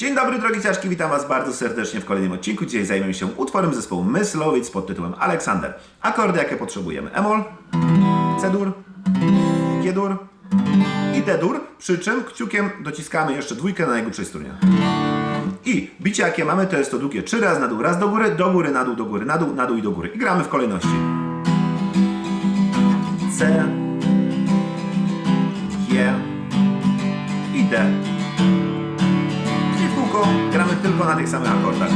Dzień dobry drogi ciaszki, witam Was bardzo serdecznie w kolejnym odcinku. Dzisiaj zajmiemy się utworem zespołu Myslowic pod tytułem Aleksander. Akordy jakie potrzebujemy? Emol, C-dur, G-dur i D-dur, przy czym kciukiem dociskamy jeszcze dwójkę na najgłupszej strunie. I bicie jakie mamy to jest to długie trzy raz na dół, raz do góry, do góry, na dół, do góry, na dół, na dół i do góry. I gramy w kolejności. C, G tylko na tych samych akordach.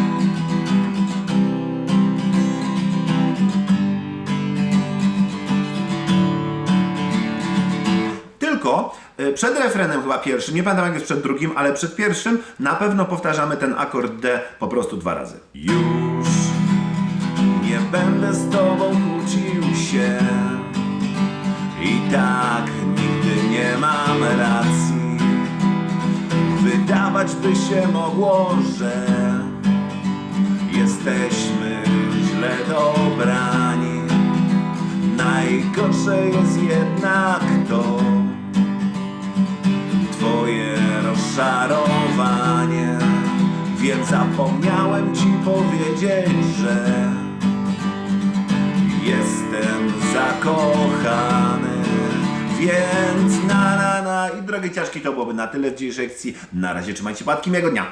Tylko y, przed refrenem chyba pierwszym, nie pamiętam jak jest przed drugim, ale przed pierwszym na pewno powtarzamy ten akord D po prostu dwa razy. Już nie będę z tobą kłócił się i tak nigdy nie mam racji. Wydawać by się mogło, że jesteśmy źle dobrani. Najgorsze jest jednak to Twoje rozczarowanie. Wiem, zapomniałem ci powiedzieć, że jestem zakochany. Więc na na na i drogie ciaszki to byłoby na tyle w dzisiejszej sekcji. Na razie trzymajcie się, miłego dnia.